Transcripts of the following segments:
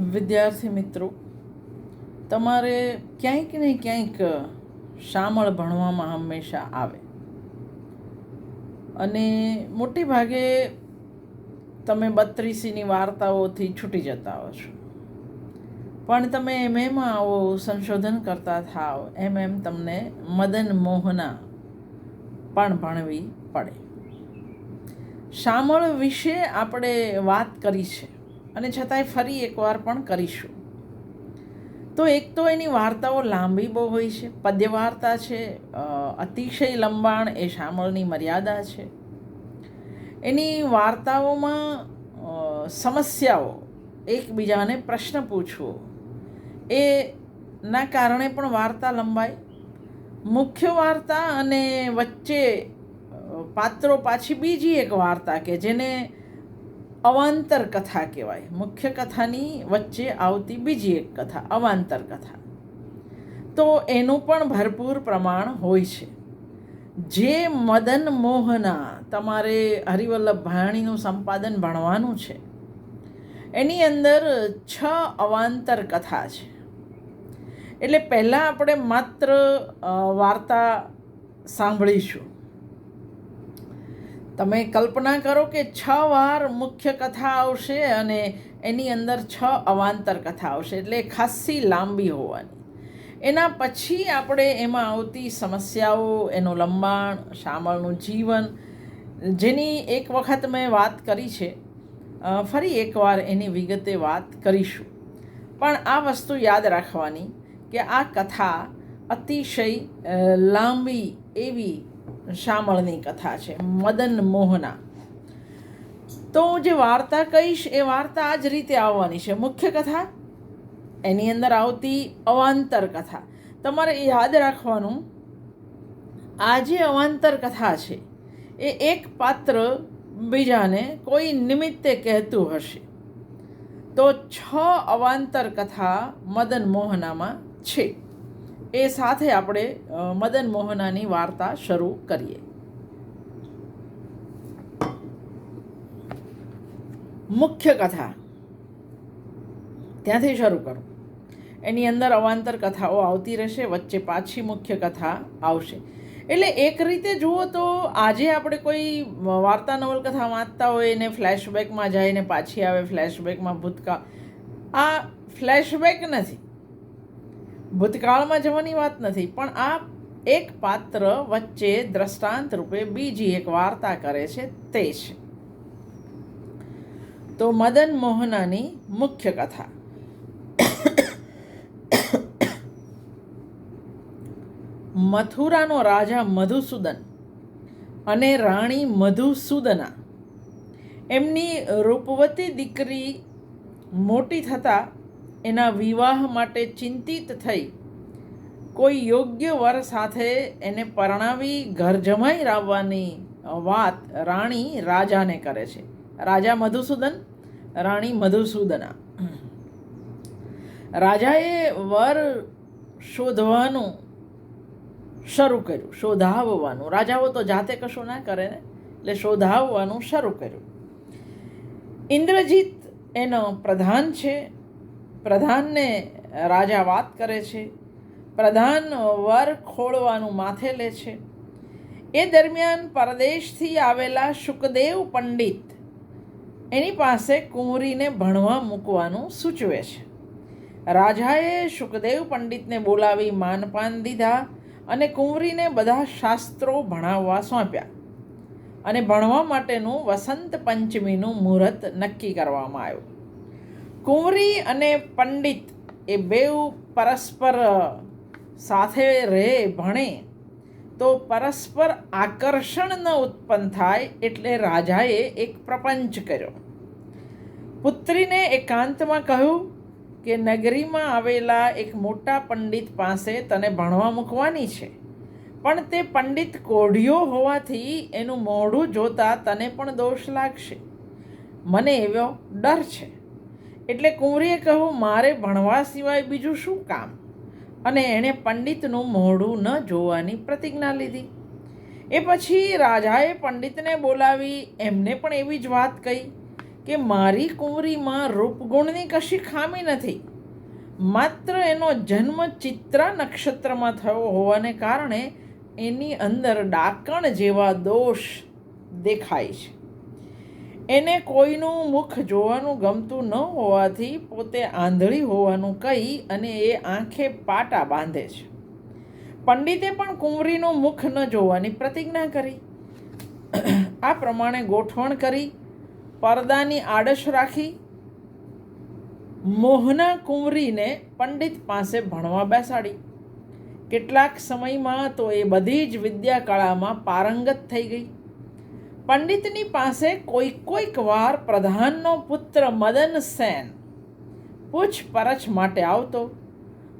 વિદ્યાર્થી મિત્રો, તમારે ક્યાંક ને ક્યાંક શામળ ભણવામાં હંમેશા આવે. અને મોટે ભાગે તમે બત્રીસીની વાર્તાઓથી છૂટી જતા હો છો. પણ તમે એમ એમ આવો, સંશોધન કરતા થાવ એમ એમ તમને મદન મોહના પણ ભણવી પડે. શામળ વિશે આપણે વાત કરી છે. અને છતાંય ફરી એકવાર પણ કરીશું. તો એક તો એની વાર્તાઓ લાંબી બહુ હોય છે. પદ્ય વાર્તા છે અતિશય લંબાણ, એ શામળની મર્યાદા છે. એની વાર્તાઓમાં સમસ્યાઓ, એકબીજાને પ્રશ્ન પૂછવો, એ ના કારણે પણ વાર્તા લંબાય. મુખ્ય વાર્તા અને વચ્ચે પાત્રો પાછી બીજી એક વાર્તા કે જેને અવાંતર કથા કહેવાય મુખ્ય કથાની વચ્ચે આવતી બીજી એક કથા અવાંતર કથા તો એનું પણ ભરપૂર પ્રમાણ હોય છે જે મદન મોહના તમારે હરિવલ્લભ ભાયાણીનું સંપાદન ભણવાનું છે, એની અંદર છ અવાંતર કથા છે। એટલે પહેલાં આપણે માત્ર વાર્તા સાંભળીશું તમે કલ્પના કરો કે છ વાર મુખ્ય કથા આવશે અને એની અંદર છ અવાંતર કથા આવશે, એટલે ખાસ્સી લાંબી હોવાની. એના પછી આપણે એમાં આવતી સમસ્યાઓ, એનું લંબાણ શામળનું જીવન, જેની એક વખત મેં વાત કરી છે ફરી એકવાર એની વિગતે વાત કરીશું. પણ આ વસ્તુ યાદ રાખવાની કે આ કથા અતિશય લાંબી એવી શામળની કથા છે, મદન મોહના. તો હું જે વાર્તા કહીશ, એ વાર્તા આ જ રીતે આવવાની છે. મુખ્ય કથા, એની અંદર આવતી અવાંતર કથા. તમારે યાદ રાખવાનું, આ જે અવાંતર કથા છે, એ એક પાત્ર બીજાને કોઈ નિમિત્તે કહેતું હશે. તો છ અવાંતર કથા મદન મોહનામાં છે. એ સાથે આપણે મદન મોહનાની વાર્તા શરૂ કરીએ. મુખ્ય કથા. ત્યાંથી શરૂ કરું. એની અંદર અવાંતર કથાઓ આવતી રહેશે, વચ્ચે પાછી મુખ્ય કથા આવશે. એટલે એક રીતે જુઓ તો આજે આપણે કોઈ વાર્તા નવલકથા વાંચતા હોય, એને ફ્લેશબેકમાં જાય ને પાછી આવે ફ્લેશબેકમાં ભૂતકાળ. આ ફ્લેશબેક નથી. ભૂતકાળમાં જવાની વાત નથી, પણ આ એક પાત્ર વચ્ચે દ્રષ્ટાંત રૂપે બીજી એક વાર્તા કરે છે તે છે. તો મદન મોહનાની મુખ્ય કથા. મથુરાનો રાજા મધુસૂદન અને રાણી મધુસૂદના. એમની રૂપવતી દીકરી મોટી થતાં એના વિવાહ માટે ચિંતિત થઈ. કોઈ યોગ્ય વર સાથે એને પરણાવી ઘર જમાઈ લાવવાની વાત રાણી રાજાને કરે છે. રાજા મધુસૂદન, રાણી મધુસૂદના. રાજાએ વર શોધવાનું શરૂ કર્યું, શોધાવવાનું. રાજાઓ તો જાતે કશું ના કરે ને, એટલે શોધાવવાનું શરૂ કર્યું. ઇન્દ્રજીત એનો પ્રધાન છે પ્રધાનને રાજા વાત કરે છે. પ્રધાન વર ખોળવાનું માથે લે છે. એ દરમિયાન પરદેશથી આવેલા શુકદેવ પંડિત એની પાસે કુંવરીને ભણવા મૂકવાનું સૂચવે છે. રાજાએ શુકદેવ પંડિતને બોલાવી માનપાન દીધા અને કુંવરીને બધા શાસ્ત્રો ભણાવવા સોંપ્યા અને ભણવા માટેનું વસંત પંચમીનું મુહૂર્ત નક્કી કરવામાં આવ્યું. કુંવરી અને પંડિત એ બેઉ પરસ્પર સાથે રહે, ભણે. તો પરસ્પર આકર્ષણ ન ઉત્પન્ન થાય એટલે રાજાએ એક પ્રપંચ કર્યો. પુત્રીને એકાંતમાં કહ્યું કે નગરીમાં આવેલા એક મોટા પંડિત પાસે તને ભણવા મૂકવાની છે. પણ તે પંડિત કોઢિયો હોવાથી એનું મોઢું જોતા તને પણ દોષ લાગશે. મને એવો ડર છે. એટલે કુંવરીએ કહ્યું, મારે ભણવા સિવાય બીજું શું કામ? અને એણે પંડિતનું મોઢું ન જોવાની પ્રતિજ્ઞા લીધી. એ પછી રાજાએ પંડિતને બોલાવી, એમને પણ એવી જ વાત કહી કે, મારી કુંવરીમાં રૂપગુણની કશી ખામી નથી. માત્ર એનો જન્મ ચિત્રા નક્ષત્રમાં થયો હોવાને કારણે એની અંદર ડાકણ જેવા દોષ દેખાય છે. એને કોઈનું મુખ જોવાનું ગમતું ન હોવાથી પોતે આંધળી હોવાનું કહી અને એ આંખે પાટા બાંધે છે. પંડિતે પણ કુંવરીનું મુખ ન જોવાની પ્રતિજ્ઞા કરી. આ પ્રમાણે ગોઠવણ કરી પડદાની આડશ રાખી, મોહના કુંવરીને પંડિત પાસે ભણવા બેસાડી. કેટલાક સમયમાં તો એ બધી જ વિદ્યા કળામાં પારંગત થઈ ગઈ. પંડિતની પાસે કોઈક કોઈક વાર પ્રધાનનો પુત્ર મદન સેન પૂછપરછ માટે આવતો.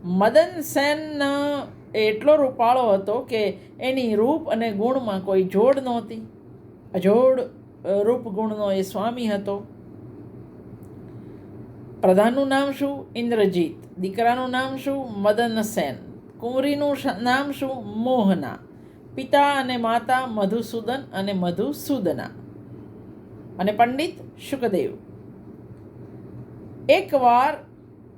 મદન સેનનો એટલો રૂપાળો હતો કે એની રૂપ અને ગુણમાં કોઈ જોડ નહોતી. અજોડ રૂપ ગુણનો એ સ્વામી હતો. પ્રધાનનું નામ શું? ઇન્દ્રજીત. દીકરાનું નામ શું? મદન સેન. કુંવરીનું નામ શું? મોહના. પિતા અને માતા, મધુસૂદન અને મધુસૂદના. અને પંડિત શુકદેવ. એકવાર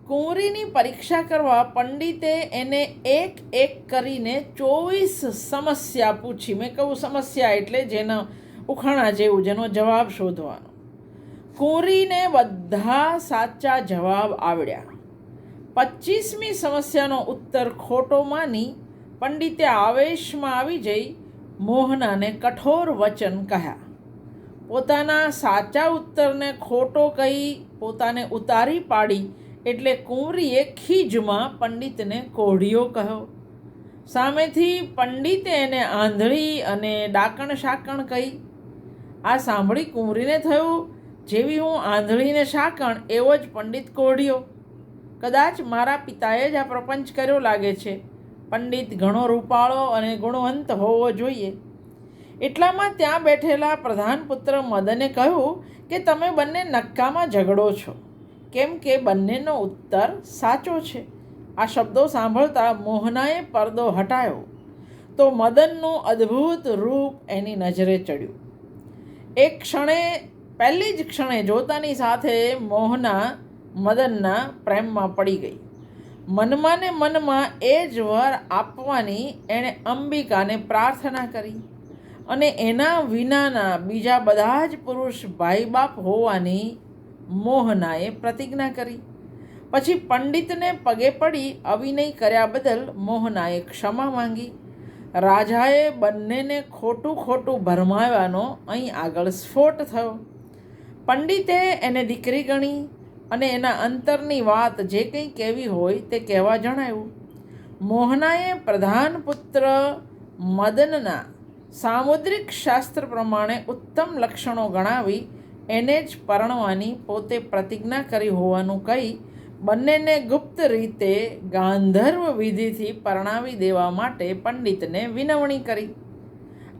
કુંવરીની પરીક્ષા કરવા પંડિતે એને એક એક કરીને ચોવીસ સમસ્યા પૂછી. મેં કહું સમસ્યા એટલે જેના ઉખાણા જેવું, જેનો જવાબ શોધવાનો. કુંવરીને બધા સાચા જવાબ આવડ્યા. પચીસમી સમસ્યાનો ઉત્તર ખોટો માની પંડિતે આવેશમાં આવી જઈ મોહનાને કઠોર વચન કહ્યા. પોતાના સાચા ઉત્તરને ખોટો કહી પોતાને ઉતારી પાડી એટલે કુંવરીએ ખીજમાં પંડિતને કોઢિયો કહ્યો. સામેથી પંડિતે એને આંધળી અને ડાકણ શાકણ કહી. આ સાંભળી કુંવરીને થયું, જેવી હું આંધળીને શાકણ, એવો જ પંડિત કોઢ્યો. કદાચ મારા પિતાએ જ આ પ્રપંચ કર્યો લાગે છે. પંડિત ઘણો રૂપાળો અને ગુણવંત હોવો જોઈએ. એટલામાં ત્યાં બેઠેલા પ્રધાન પુત્ર મદને કહ્યું કે તમે બંને નક્કામાં ઝઘડો છો. કેમ કે બંનેનો ઉત્તર સાચો છે. આ શબ્દો સાંભળતા મોહનાએ પડદો હટાયો. તો મદનનું અદ્ભુત રૂપ એની નજરે ચડ્યું. એક ક્ષણે, પહેલી જ ક્ષણે જોતાની સાથે મોહના મદનના પ્રેમમાં પડી ગઈ. મનમાં ને મનમાં એ જ વર આપવાની એણે અંબિકાને પ્રાર્થના કરી. અને એના વિનાના બીજા બધા જ પુરુષ ભાઈ બાપ હોવાની મોહનાએ પ્રતિજ્ઞા કરી. પછી પંડિતને પગે પડી અવિનય કર્યા બદલ મોહનાએ ક્ષમા માંગી. રાજાએ બંનેને ખોટું ખોટું ભરમાવ્યાનો અહીં આગળ સ્ફોટ થયો. પંડિતે એને દીકરી ગણી અને એના અંતરની વાત જે કંઈ કહેવી હોય તે કહેવા જણાવ્યું મોહનાએ પ્રધાન પુત્ર મદનના સામુદ્રિક શાસ્ત્ર પ્રમાણે ઉત્તમ લક્ષણો ગણાવી એને જ પરણવાની પોતે પ્રતિજ્ઞા કરી હોવાનું કહી બંનેને ગુપ્ત રીતે ગાંધર્વ વિધિથી પરણાવી દેવા માટે પંડિતને વિનવણી કરી.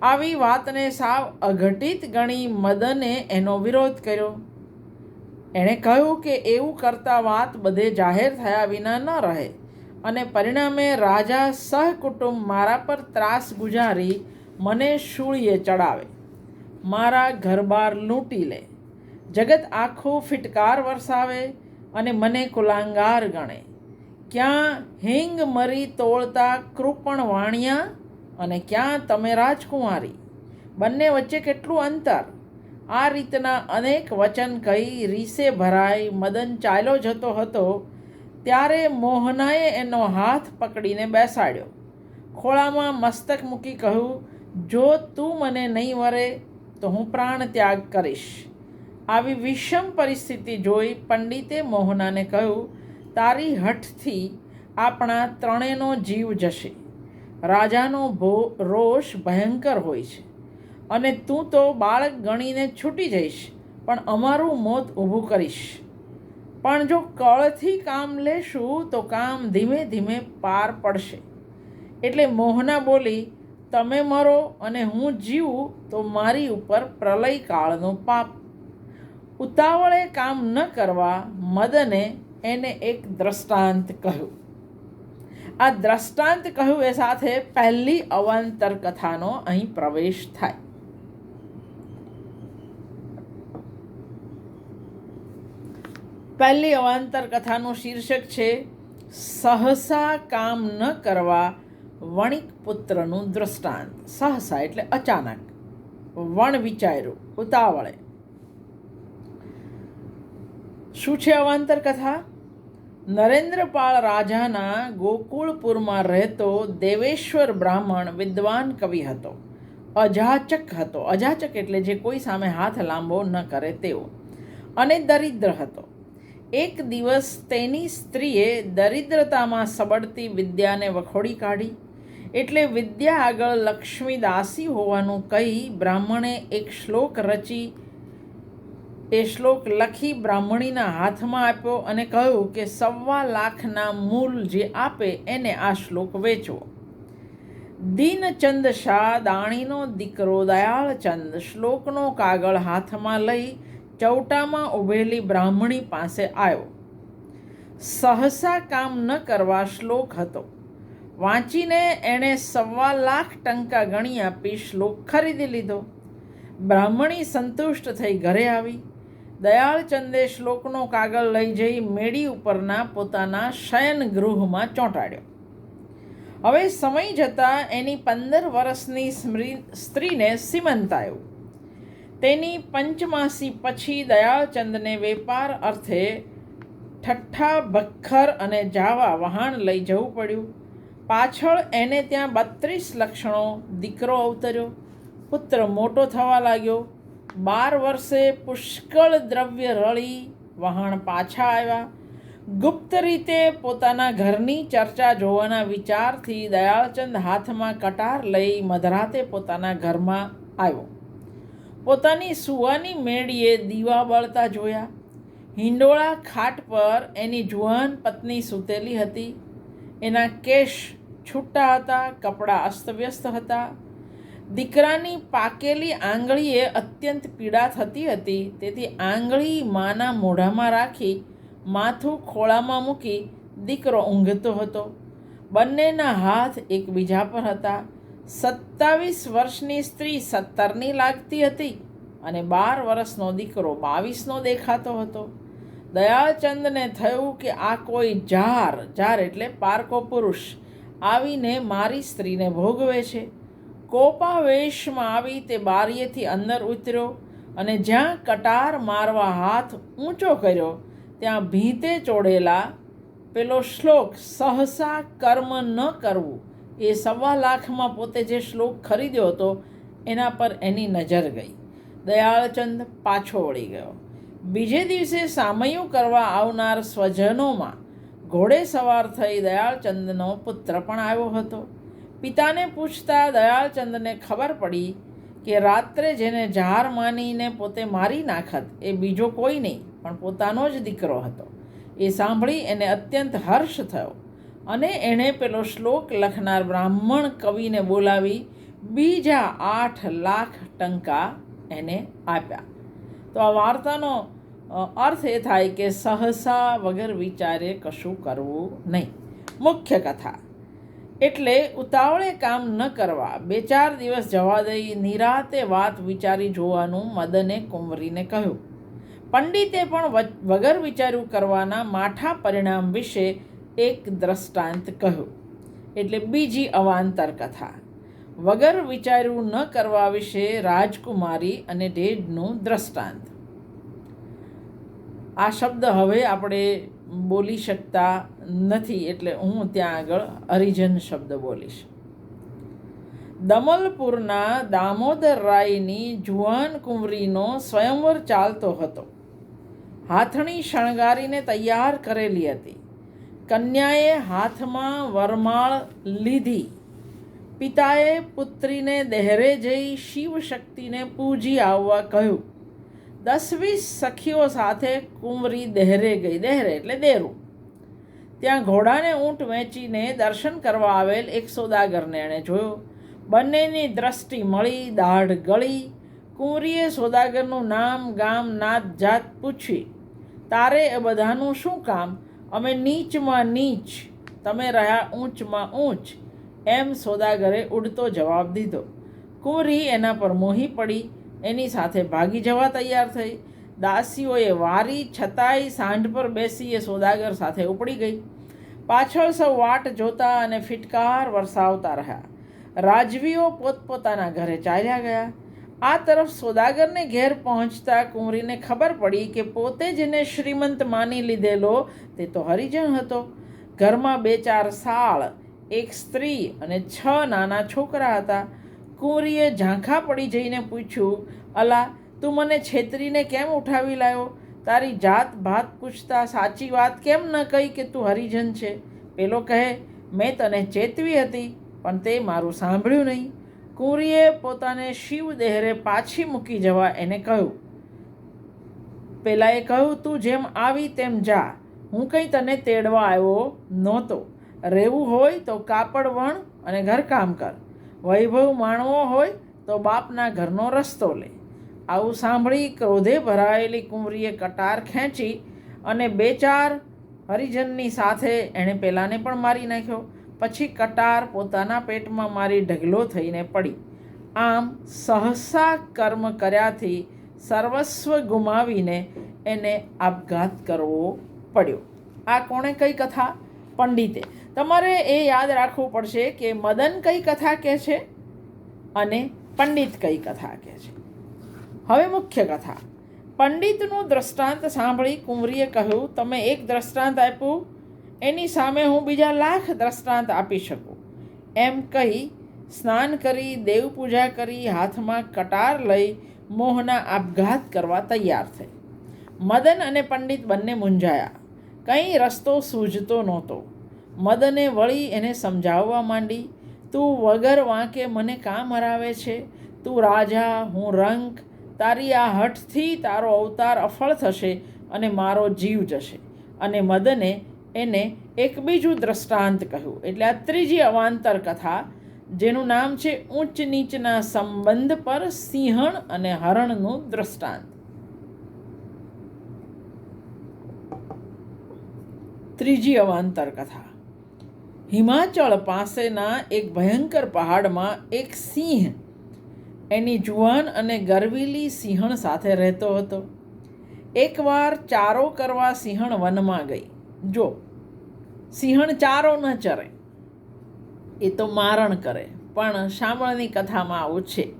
આવી વાતને સાવ અઘટિત ગણી મદને એનો વિરોધ કર્યો. એણે કહ્યું કે એવું કરતા વાત બધે જાહેર થયા વિના ન રહે અને પરિણામે રાજા સહકુટુંબ મારા પર ત્રાસ ગુજારી મને શૂળીએ ચડાવે. મારા ઘરબાર લૂંટી લે. જગત આખું ફિટકાર વરસાવે અને મને કુલાંગાર ગણે. ક્યાં હિંગ મરી તોળતા કૃપણ વાણિયા અને ક્યાં તમે રાજકુમારી બંને વચ્ચે કેટલું અંતર? આ રીતના અનેક વચન કહી રીસે ભરાઈ મદન ચાલ્યો જતો હતો. ત્યારે મોહનાએ એનો હાથ પકડીને બેસાડ્યો. ખોળામાં મસ્તક મૂકી કહ્યું, જો તું મને નહીં વરે, તો હું પ્રાણ ત્યાગ કરીશ. આવી વિષમ પરિસ્થિતિ જોઈ પંડિતે મોહનાને કહ્યું, તારી હઠથી આપણા ત્રણેયનો જીવ જશે. રાજાનો ભો, રોષ ભયંકર હોય છે. અને તું તો બાળક ગણીને છૂટી જઈશ, પણ અમારું મોત ઊભું કરીશ. પણ જો કળથી કામ લેશું, તો કામ ધીમે ધીમે પાર પડશે. એટલે મોહના બોલી, તમે મરો અને હું જીવું, તો મારી ઉપર પ્રલય કાળનો પાપ. ઉતાવળે કામ ન કરવા મદને એને એક દ્રષ્ટાંત કહ્યું. આ દ્રષ્ટાંત કહ્યું એ સાથે પહેલી અવાંતર કથાનો અહીં પ્રવેશ થાય. પહેલી અવાંતર કથાનું શીર્ષક છે, સહસા કામ ન કરવા વણિક પુત્રનું દૃષ્ટાંત સહસા એટલે અચાનક. વણ વિચાર્યું, ઉતાવળે. શું છે અવાંતર કથા? નરેન્દ્રપાળ રાજાના ગોકુળપુરમાં રહેતો દેવેશ્વર બ્રાહ્મણ વિદ્વાન કવિ હતો. અજાચક હતો. અજાચક એટલે જે કોઈ સામે હાથ લાંબો ન કરે તેવો. અને દરિદ્ર હતો. એક દિવસ તેની સ્ત્રીએ દરિદ્રતામાં સબડતી વિદ્યાને વખોડી કાઢી એટલે વિદ્યા આગળ લક્ષ્મીદાસી હોવાનું કહી બ્રાહ્મણે એક શ્લોક રચી, એ શ્લોક લખી બ્રાહ્મણીના હાથમાં આપ્યો અને કહ્યું કે સવા લાખના મૂલ જે આપે એને આ શ્લોક વેચવો દીનચંદ શાહ દાણીનો દીકરો દયાળચંદ શ્લોકનો કાગળ હાથમાં લઈ ચૌટામાં ઊભેલી બ્રાહ્મણી પાસે આવ્યો. સહસા કામ ન કરવા શ્લોક હતો. વાંચીને એણે સવા લાખ ટંકા ગણી આપી શ્લોક ખરીદી લીધો. બ્રાહ્મણી સંતુષ્ટ થઈ ઘરે આવી. દયાળચંદે શ્લોકનો કાગળ લઈ જઈ મેડી ઉપરના પોતાના શયન ગૃહમાં ચોંટાડ્યો. હવે સમય જતાં એની પંદર વર્ષની સ્ત્રીને સીમંત આવ્યું. તેની પંચમાસી પછી દયાળચંદને વેપાર અર્થે ઠઠ્ઠા ભખ્ખર અને જાવા વહાણ લઈ જવું પડ્યું. પાછળ એને ત્યાં બત્રીસ લક્ષણો દીકરો અવતર્યો. પુત્ર મોટો થવા લાગ્યો. બાર વર્ષે પુષ્કળ દ્રવ્ય રળી વહાણ પાછા આવ્યા. ગુપ્ત રીતે પોતાના ઘરની ચર્ચા જોવાના વિચારથી દયાળચંદ હાથમાં કટાર લઈ મધરાતે પોતાના ઘરમાં આવ્યો. પોતાની સુવાની મેળીએ દીવા બળતા જોયા. હિંડોળા ખાટ પર એની જુવાન પત્ની સૂતેલી હતી. એના કેશ છૂટા હતા, કપડાં અસ્તવ્યસ્ત હતા. દીકરાની પાકેલી આંગળીએ અત્યંત પીડા થતી હતી, તેથી આંગળી માના મોઢામાં રાખી માથું ખોળામાં મૂકી દીકરો ઊંઘતો હતો. બંનેના હાથ એકબીજા પર હતા. સત્તાવીસ વર્ષની સ્ત્રી સત્તરની લાગતી હતી અને બાર વર્ષનો દીકરો બાવીસનો દેખાતો હતો. દયાચંદને થયું કે આ કોઈ જાર જાર એટલે પારકો પુરુષ, આવીને મારી સ્ત્રીને ભોગવે છે. કોપાવેશમાં આવી તે બારીએથી અંદર ઉતર્યો અને જ્યાં કટાર મારવા હાથ ઊંચો કર્યો, ત્યાં ભીતે ચોડેલા પેલો શ્લોક, સહસા કર્મ ન કરવું એ સવા લાખમાં પોતે જે શ્લોક ખરીદ્યો હતો, એના પર એની નજર ગઈ. દયાળચંદ પાછો વળી ગયો. બીજે દિવસે સામયું કરવા આવનાર સ્વજનોમાં ઘોડે સવાર થઈ દયાળચંદનો પુત્ર પણ આવ્યો હતો. પિતાને પૂછતા દયાળચંદને ખબર પડી કે રાત્રે જેને જાર માનીને પોતે મારી નાખત એ બીજો કોઈ નહીં, પણ પોતાનો જ દીકરો હતો. એ સાંભળી એને અત્યંત હર્ષ થયો. અને એણે પેલો શ્લોક લખનાર બ્રાહ્મણ કવિને બોલાવી, બીજા આઠ લાખ ટંકા એને આપ્યા. તો આ વાર્તાનો અર્થ એ થાય કે સહસા વગર વિચારે કશું કરવું નહીં. મુખ્ય કથા. એટલે ઉતાવળે કામ ન કરવા, બે ચાર દિવસ જવા દઈ નિરાતે વાત વિચારી જોવાનું મદને કુંવરીને કહ્યું. પંડિતે પણ વગર વિચાર્યું કરવાના માઠા પરિણામ વિશે એક દ્રષ્ટાંત કહ્યું. એટલે બીજી અવાંતર કથા. વગર વિચાર્યું ન કરવા વિશે રાજકુમારી અને ઢેઢનું દ્રષ્ટાંત. આ શબ્દ હવે આપણે બોલી શકતા નથી એટલે હું ત્યાં આગળ હરિજન શબ્દ બોલીશ. દમલપુરના દામોદર રાયની જુવાન કુંવરીનો સ્વયંવર ચાલતો હતો. હાથણી શણગારીને તૈયાર કરેલી હતી. કન્યાએ હાથમાં વરમાળ લીધી. પિતાએ પુત્રીને દહેરે જઈ શિવશક્તિને પૂજી આવવા કહ્યું. દસ વીસ સખીઓ સાથે કુંવરી દહેરે ગઈ. દહેરે એટલે દેરું. ત્યાં ઘોડાને ઊંટ વેચીને દર્શન કરવા આવેલ એક સોદાગરને એણે જોયો. બંનેની દ્રષ્ટિ મળી, દાઢ ગળી. કુંવરીએ સોદાગરનું નામ, ગામ, નાત, જાત પૂછી. તારે એ બધાનું શું કામ? અમે નીચમાં નીચ, તમે રહ્યા ઊંચમાં ઊંચ, એમ સોદાગરે ઉડતો જવાબ દીધો. કુંવરી એના પર મોહી પડી, એની સાથે ભાગી જવા તૈયાર થઈ. દાસીઓએ વારી છતાંય સાંઢ પર બેસી એ સોદાગર સાથે ઉપડી ગઈ. પાછળ સૌ વાટ જોતા અને ફિટકાર વરસાવતા રહ્યા. રાજવીઓ પોતપોતાના ઘરે ચાલ્યા ગયા. આ તરફ સોદાગરને ઘેર પહોંચતા કુંવરીને ખબર પડી કે પોતે જેને શ્રીમંત માની લીધેલો તે તો હરિજન હતો. ઘરમાં બે ચાર સાળ, એક સ્ત્રી અને છ નાના છોકરા હતા. કુંવરીએ ઝાંખા પડી જઈને પૂછ્યું, અલા, તું મને છેતરીને કેમ ઉઠાવી લાવ્યો તારી જાત ભાત પૂછતા સાચી વાત કેમ ન કહી કે તું હરિજન છે? પેલો કહે, મેં તને ચેતવી હતી, પણ તે મારું સાંભળ્યું નહીં. કુંવરીએ પોતાને શિવ દેહરે પાછી મૂકી જવા એને કહ્યું. પેલાએ કહ્યું, તું જેમ આવી તેમ જા. હું કંઈ તને તેડવા આવ્યો નહોતો. રહેવું હોય તો કાપડ વણ અને ઘરકામ કર. વૈભવ માણવો હોય તો બાપના ઘરનો રસ્તો લે. આવું સાંભળી ક્રોધે ભરાયેલી કુંવરીએ કટાર ખેંચી અને બે ચાર હરિજનની સાથે એણે પેલાને પણ મારી નાખ્યો. પછી કટાર પોતાના પેટમાં મારી ઢગલો થઈને પડી. આમ સહસા કર્મ કર્યાથી સર્વસ્વ ગુમાવીને એને આપઘાત કરવો પડ્યો. આ કોણે કઈ કથા? પંડિતે. તમારે એ યાદ રાખવું પડશે કે મદન કઈ કથા કહે છે અને પંડિત કઈ કથા કહે છે. હવે મુખ્ય કથા. પંડિતનું દ્રષ્ટાંત સાંભળી કુંવરીએ કહ્યું, તમે એક દ્રષ્ટાંત આપ્યું એની સામે હું બીજા લાખ દ્રષ્ટાંત આપી શકું. એમ કહી સ્નાન કરી દેવ પૂજા કરી, હાથમાં કટાર લઈ મોહના આપઘાત કરવા તૈયાર થઈ. મદન અને પંડિત બંને મૂંઝાયા. કંઈ રસ્તો સૂઝતો નહોતો. મદને વળી એને સમજાવવા માંડી, તું વગર વાંકે મને કામ મરાવે છે? તું રાજા, હું રંક, તારી આ હઠથી તારો અવતાર અફળ થશે અને મારો જીવ જશે. અને મદને એને એક બીજું દ્રષ્ટાંત કહ્યું. એટલે આ ત્રીજી અવાંતર કથા, જેનું નામ છે ઊંચ નીચના સંબંધ પર સિંહણ અને હરણનું દ્રષ્ટાંત. ત્રીજી અવાંતર કથા. હિમાચળ પાસેના એક ભયંકર પહાડમાં એક સિંહ એની જુવાન અને ગરવીલી સિંહણ સાથે રહેતો હતો. એકવાર ચારો કરવા સિંહણ વનમાં ગઈ. જો સિંહણ ચારો ન ચરે, એ તો મારણ કરે, પણ શામળની કથામાં આવું છે.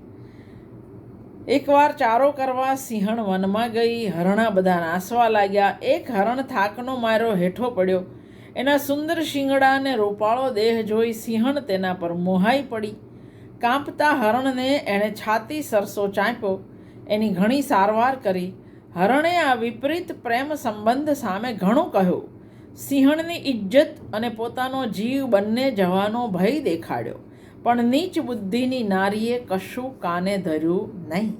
એકવાર ચારો કરવા સિંહણ વનમાં ગઈ, હરણા બધા નાસવા લાગ્યા. એક હરણ થાકનો માર્યો હેઠો પડ્યો. એના સુંદર શિંગડાને રૂપાળો દેહ જોઈ સિંહણ તેના પર મોહાઈ પડી. કાંપતા હરણને એણે છાતી સરસો ચાંપ્યો. એની ઘણી સારવાર કરી. હરણે આ વિપરીત પ્રેમ સંબંધ સામે ઘણું કહ્યું. સિંહણની ઇજ્જત અને પોતાનો જીવ બંને જવાનો ભય દેખાડ્યો. પણ નીચ બુદ્ધિની નારીએ કશું કાને ધર્યું નહીં.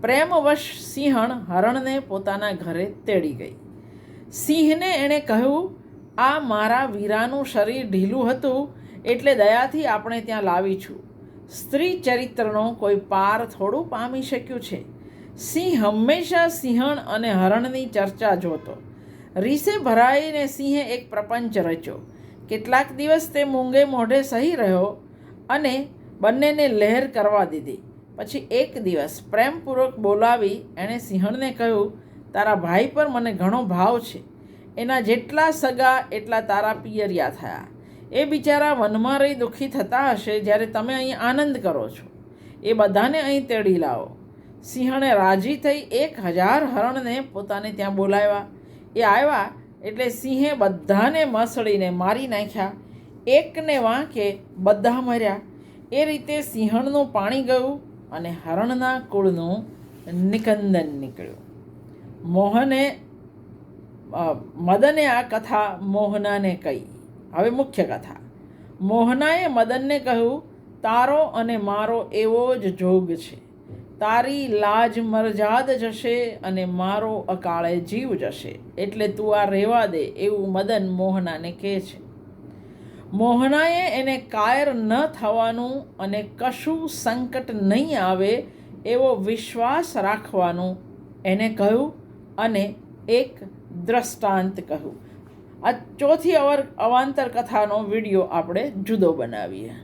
પ્રેમવશ સિંહણ હરણને પોતાના ઘરે તેડી ગઈ. સિંહને એણે કહ્યું, આ મારા વીરાનું શરીર ઢીલું હતું, એટલે દયાથી આપણે ત્યાં લાવી છું સ્ત્રી ચરિત્રનો કોઈ પાર થોડું પામી શક્યું છે. સિંહ હંમેશા સિંહણ અને હરણની ચર્ચા જોતો. રીસે ભરાઈને સિંહે એક પ્રપંચ રચ્યો. કેટલાક દિવસ તે મૂંગે મોઢે સહી રહ્યો અને બંનેને લહેર કરવા દીધી. પછી એક દિવસ પ્રેમપૂર્વક બોલાવી એણે સિંહણને કહ્યું, તારા ભાઈ પર મને ઘણો ભાવ છે. એના જેટલા સગા એટલા તારા પિયરિયા થયા. એ બિચારા વનમાં રહી દુઃખી થતા હશે જ્યારે તમે અહીં આનંદ કરો છો. એ બધાને અહીં તેડી લાવો. સિંહણે રાજી થઈ એક હજાર હરણને પોતાને ત્યાં બોલાવ્યા. એ આવ્યા એટલે સિંહે બધાને મસળીને મારી નાખ્યા. એકને વાંકે બધા મર્યા. એ રીતે સિંહણનું પાણી ગયું અને હરણના કુળનું નિકંદન નીકળ્યું. મોહને મદને આ કથા મોહનાને કહી. હવે મુખ્ય કથા. મોહનાએ મદનને કહ્યું, તારો અને મારો એવો જ જોગ છે. તારી લાજ મરજાદ જશે અને મારો અકાળે જીવ જશે. એટલે તું આ રહેવા દે એવું મદન મોહનાને કહે છે. મોહનાએ એને કાયર ન થવાનું અને કશું સંકટ નહીં આવે એવો વિશ્વાસ રાખવાનું એને કહ્યું અને એક દ્રષ્ટાંત કહ્યું. આ ચોથી અવર અવાંતર કથાનો વીડિયો આપણે જુદો બનાવીએ.